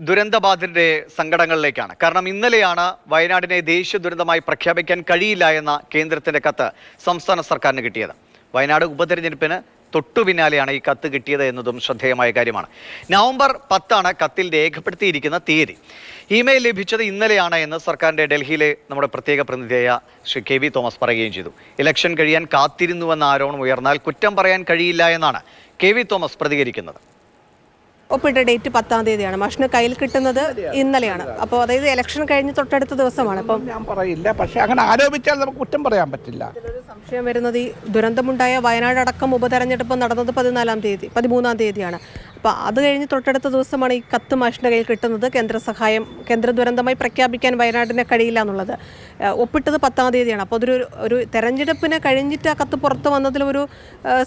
ദുരന്തബാധിതരുടെ സങ്കടങ്ങളിലേക്കാണ്. കാരണം ഇന്നലെയാണ് വയനാടിനെ ദേശീയ ദുരന്തമായി പ്രഖ്യാപിക്കാൻ കഴിയില്ല എന്ന കേന്ദ്രത്തിന്റെ കത്ത് സംസ്ഥാന സർക്കാരിന് കിട്ടിയത്. വയനാട് ഉപതെരഞ്ഞെടുപ്പിന് തൊട്ടു പിന്നാലെയാണ് ഈ കത്ത് കിട്ടിയത് എന്നതും ശ്രദ്ധേയമായ കാര്യമാണ്. നവംബർ പത്താണ് കത്തിൽ രേഖപ്പെടുത്തിയിരിക്കുന്ന തീയതി. ഇമെയിൽ ലഭിച്ചത് ഇന്നലെയാണ് എന്ന് സർക്കാരിന്റെ ഡൽഹിയിലെ നമ്മുടെ പ്രത്യേക പ്രതിനിധിയായ ശ്രീ കെ തോമസ് പറയുകയും ചെയ്തു. ഇലക്ഷൻ കഴിയാൻ കാത്തിരുന്നുവെന്ന ആരോപണം ഉയർന്നാൽ കുറ്റം പറയാൻ കഴിയില്ല എന്നാണ് കെ തോമസ് പ്രതികരിക്കുന്നത്. ഒപ്പിട്ട ഡേറ്റ് പത്താം തീയതിയാണ്. മാഷിന് കയ്യിൽ കിട്ടുന്നത് ഇന്നലെയാണ്. അപ്പോൾ അതായത് ഇലക്ഷൻ കഴിഞ്ഞ് തൊട്ടടുത്ത ദിവസമാണ്. അപ്പം ഞാൻ പറയില്ല. പക്ഷേ അങ്ങനെ ആരോപിച്ചാൽ നമുക്ക് കുറ്റം പറയാൻ പറ്റില്ല. സംശയം വരുന്നത് ഈ ദുരന്തമുണ്ടായ വയനാട് അടക്കം ഉപതെരഞ്ഞെടുപ്പ് നടന്നത് പതിനാലാം തീയതി പതിമൂന്നാം തീയതിയാണ്. അപ്പോൾ അത് കഴിഞ്ഞ് തൊട്ടടുത്ത ദിവസമാണ് ഈ കത്ത് മാഷിന്റെ കയ്യിൽ കിട്ടുന്നത്. കേന്ദ്ര സഹായം കേന്ദ്ര ദുരന്തമായി പ്രഖ്യാപിക്കാൻ വയനാടിനെ കഴിയില്ല എന്നുള്ളത്. ഒപ്പിട്ടത് പത്താം തീയതിയാണ്. അപ്പോൾ അതൊരു ഒരു തെരഞ്ഞെടുപ്പിനെ കഴിഞ്ഞിട്ട് ആ കത്ത് പുറത്ത് വന്നതിൽ ഒരു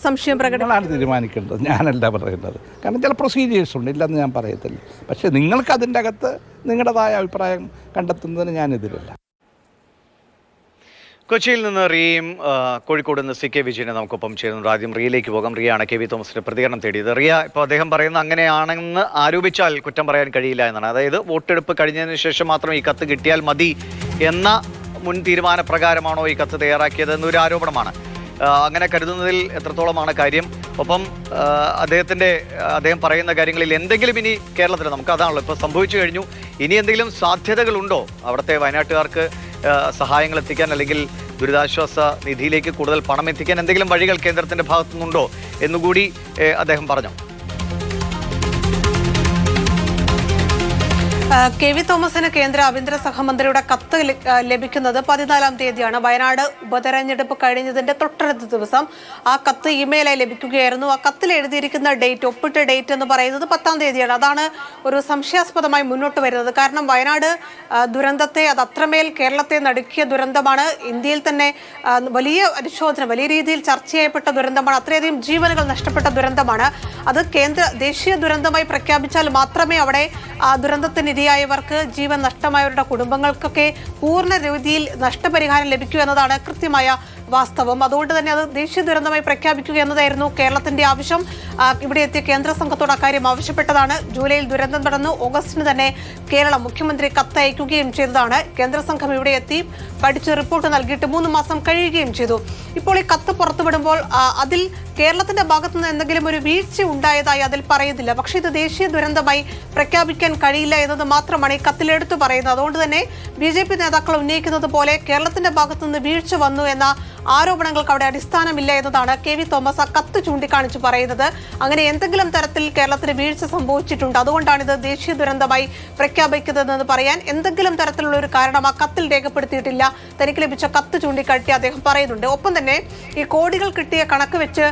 സംശയം പ്രകടനം നിങ്ങളാണ് തീരുമാനിക്കേണ്ടത്. ഞാനല്ല പറയുന്നത്. കാരണം ചില പ്രൊസീജിയേഴ്സ് ഉണ്ട്. ഇല്ലെന്ന് ഞാൻ പറയത്തില്ല. പക്ഷേ നിങ്ങൾക്ക് അതിന്റെ അകത്ത് നിങ്ങളുടേതായ അഭിപ്രായം കണ്ടെത്തുന്നതിന് ഞാനെതിരല്ല കൊച്ചിയിൽ നിന്ന് റിയയും കോഴിക്കോട് നിന്ന് സി കെ വിജയനെ നമുക്കൊപ്പം ചേരുന്നുണ്ട്. ആദ്യം റിയയിലേക്ക് പോകാം. റിയയാണ് കെ വി തോമസിന്റെ പ്രതികരണം തേടിയത്. റിയ ഇപ്പോൾ അദ്ദേഹം പറയുന്ന അങ്ങനെയാണെന്ന് ആരോപിച്ചാൽ കുറ്റം പറയാൻ കഴിയില്ല എന്നാണ്. അതായത് വോട്ടെടുപ്പ് കഴിഞ്ഞതിന് ശേഷം മാത്രം ഈ കത്ത് കിട്ടിയാൽ മതി എന്ന മുൻ തീരുമാന പ്രകാരമാണോ ഈ കത്ത് തയ്യാറാക്കിയത് എന്നൊരു ആരോപണമാണ്. അങ്ങനെ കരുതുന്നതിൽ എത്രത്തോളമാണ് കാര്യം? ഒപ്പം അദ്ദേഹത്തിന്റെ അദ്ദേഹം പറയുന്ന കാര്യങ്ങളിൽ എന്തെങ്കിലും ഇനി കേരളത്തിൽ നമുക്ക് അതാണല്ലോ ഇപ്പോൾ സംഭവിച്ചു കഴിഞ്ഞു. ഇനി എന്തെങ്കിലും സാധ്യതകളുണ്ടോ അവിടുത്തെ വയനാട്ടുകാർക്ക് സഹായങ്ങൾ എത്തിക്കാൻ അല്ലെങ്കിൽ ദുരിതാശ്വാസ നിധിയിലേക്ക് കൂടുതൽ പണം എത്തിക്കാൻ എന്തെങ്കിലും വഴികൾ കേന്ദ്രത്തിന്റെ ഭാഗത്തുനിന്നുണ്ടോ എന്നുകൂടി അദ്ദേഹം പറഞ്ഞു. കെ വി തോമസിന് കേന്ദ്ര ആഭ്യന്തര സഹമന്ത്രിയുടെ കത്ത് ലഭിക്കുന്നത് പതിനാലാം തീയതിയാണ്. വയനാട് ഉപതെരഞ്ഞെടുപ്പ് കഴിഞ്ഞതിന്റെ തൊട്ടടുത്ത ദിവസം ആ കത്ത് ഇമെയിലായി ലഭിക്കുകയായിരുന്നു. ആ കത്തിൽ എഴുതിയിരിക്കുന്ന ഡേറ്റ് ഒപ്പിട്ട ഡേറ്റ് എന്ന് പറയുന്നത് പത്താം തീയതിയാണ്. അതാണ് ഒരു സംശയാസ്പദമായി മുന്നോട്ട് വരുന്നത്. കാരണം വയനാട് ദുരന്തത്തെ അത് അത്രമേൽ കേരളത്തെ നടുക്കിയ ദുരന്തമാണ്. ഇന്ത്യയിൽ തന്നെ വലിയ പരിശോധന വലിയ രീതിയിൽ ചർച്ച ചെയ്യപ്പെട്ട ദുരന്തമാണ്. അത്രയധികം ജീവനുകൾ നഷ്ടപ്പെട്ട ദുരന്തമാണ്. അത് കേന്ദ്ര ദേശീയ ദുരന്തമായി പ്രഖ്യാപിച്ചാൽ മാത്രമേ അവിടെ ആ ദുരന്തത്തിന് ഇരയായവർക്ക് ജീവൻ നഷ്ടമായവരുടെ കുടുംബങ്ങൾക്കൊക്കെ പൂർണ രീതിയിൽ നഷ്ടപരിഹാരം ലഭിക്കൂ എന്നതാണ് കൃത്യമായ വാസ്തവം. അതുകൊണ്ട് തന്നെ അത് ദേശീയ ദുരന്തമായി പ്രഖ്യാപിക്കുക എന്നതായിരുന്നു കേരളത്തിന്റെ ആവശ്യം. ഇവിടെ എത്തിയ കേന്ദ്ര സംഘത്തോട് അക്കാര്യം ആവശ്യപ്പെട്ടതാണ്. ജൂലൈയിൽ ദുരന്തം നടന്നു. ഓഗസ്റ്റിന് തന്നെ കേരളം മുഖ്യമന്ത്രി കത്തയക്കുകയും ചെയ്തതാണ്. കേന്ദ്ര സംഘം ഇവിടെ എത്തി പഠിച്ച് റിപ്പോർട്ട് നൽകിയിട്ട് മൂന്ന് മാസം കഴിയുകയും ചെയ്തു. ഇപ്പോൾ ഈ കത്ത് പുറത്തുവിടുമ്പോൾ അതിൽ കേരളത്തിന്റെ ഭാഗത്തു നിന്ന് എന്തെങ്കിലും ഒരു വീഴ്ച ഉണ്ടായതായി അതിൽ പറയുന്നില്ല. പക്ഷേ ഇത് ദേശീയ ദുരന്തമായി പ്രഖ്യാപിക്കാൻ കഴിയില്ല എന്നത് മാത്രമാണ് ഈ കത്തിൽ എടുത്തു പറയുന്നത്. അതുകൊണ്ട് തന്നെ ബി നേതാക്കൾ ഉന്നയിക്കുന്നത് പോലെ കേരളത്തിന്റെ ഭാഗത്തുനിന്ന് വീഴ്ച വന്നു എന്ന ആരോപണങ്ങൾക്ക് അവിടെ അടിസ്ഥാനമില്ല എന്നതാണ് കെ വി തോമസ് കത്ത് ചൂണ്ടിക്കാണിച്ച് പറയുന്നത്. അങ്ങനെ എന്തെങ്കിലും തരത്തിൽ കേരളത്തിന് വീഴ്ച സംഭവിച്ചിട്ടുണ്ട്. അതുകൊണ്ടാണ് ഇത് ദേശീയ ദുരന്തമായി പ്രഖ്യാപിക്കുന്നതെന്ന് പറയാൻ എന്തെങ്കിലും തരത്തിലുള്ള ഒരു കാരണം ആ കത്തിൽ രേഖപ്പെടുത്തിയിട്ടില്ല. തനിക്ക് ലഭിച്ച കത്ത് ചൂണ്ടിക്കാട്ടി അദ്ദേഹം പറയുന്നുണ്ട്. ഒപ്പം തന്നെ ഈ കോടികൾ കിട്ടിയ കണക്ക് വെച്ച്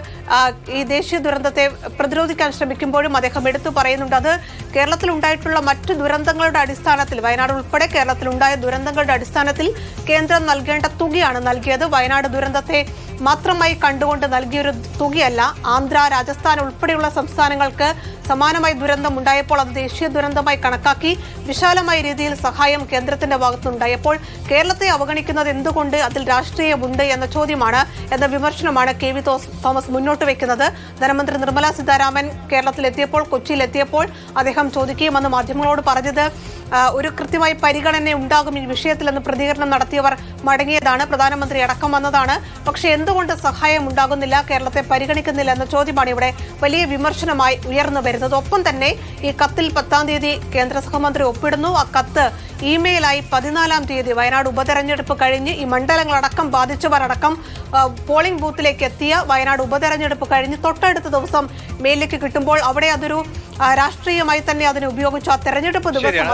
ഈ ദേശീയ ദുരന്തത്തെ പ്രതിരോധിക്കാൻ ശ്രമിക്കുമ്പോഴും അദ്ദേഹം എടുത്തു പറയുന്നുണ്ട്. അത് കേരളത്തിൽ ഉണ്ടായിട്ടുള്ള മറ്റു ദുരന്തങ്ങളുടെ അടിസ്ഥാനത്തിൽ വയനാട് ഉൾപ്പെടെ കേരളത്തിൽ ഉണ്ടായ ദുരന്തങ്ങളുടെ അടിസ്ഥാനത്തിൽ കേന്ദ്രം നൽകേണ്ട തുകയാണ് നൽകിയത്. വയനാട് ദുരന്തത്തെ മാത്രമായി കണ്ടുകൊണ്ട് നൽകിയൊരു തുകയല്ല ആന്ധ്ര രാജസ്ഥാൻ ഉൾപ്പെടെയുള്ള സംസ്ഥാനങ്ങൾക്ക് സമാനമായി ദുരന്തം ഉണ്ടായപ്പോൾ അത് ദേശീയ ദുരന്തമായി കണക്കാക്കി വിശാലമായ രീതിയിൽ സഹായം കേന്ദ്രത്തിന്റെ ഭാഗത്തുണ്ടായപ്പോൾ കേരളത്തെ അവഗണിക്കുന്നത് എന്തുകൊണ്ട് അതിൽ രാഷ്ട്രീയമുണ്ട് എന്ന ചോദ്യമാണ് എന്ന വിമർശനമാണ് കെ വി തോമസ് മുന്നോട്ട് വെക്കുന്നത്. ധനമന്ത്രി നിർമ്മല സീതാരാമൻ കേരളത്തിലെത്തിയപ്പോൾ കൊച്ചിയിലെത്തിയപ്പോൾ അദ്ദേഹം ചോദിക്കുകയുമെന്ന് മാധ്യമങ്ങളോട് പറഞ്ഞത് ഒരു കൃത്യമായ പരിഗണന ഉണ്ടാകും ഈ വിഷയത്തിൽ എന്ന് പ്രതികരണം നടത്തിയവർ മടങ്ങിയതാണ് പ്രധാനമന്ത്രി അടക്കം വന്നതാണ്. പക്ഷെ എന്തുകൊണ്ട് സഹായം ഉണ്ടാകുന്നില്ല കേരളത്തെ പരിഗണിക്കുന്നില്ല എന്ന ചോദ്യമാണ് ഇവിടെ വലിയ വിമർശനമായി ഉയർന്നു വരുന്നത്. ഒപ്പം തന്നെ ഈ കത്തിൽ പത്താം തീയതി കേന്ദ്ര സഹമന്ത്രി ഒപ്പിടുന്നു. ആ കത്ത് ഇമെയിലായി പതിനാലാം തീയതി വയനാട് ഉപതെരഞ്ഞെടുപ്പ് കഴിഞ്ഞ് ഈ മണ്ഡലങ്ങളടക്കം ബാധിച്ചവരടക്കം പോളിംഗ് ബൂത്തിലേക്ക് എത്തിയ വയനാട് ഉപതെരഞ്ഞെടുപ്പ് കഴിഞ്ഞ് തൊട്ടടുത്ത ദിവസം മെയിലേക്ക് കിട്ടുമ്പോൾ അവിടെ അതൊരു രാഷ്ട്രീയമായി തന്നെ അതിനെ ഉപയോഗിച്ചു ആ തെരഞ്ഞെടുപ്പ് ദിവസം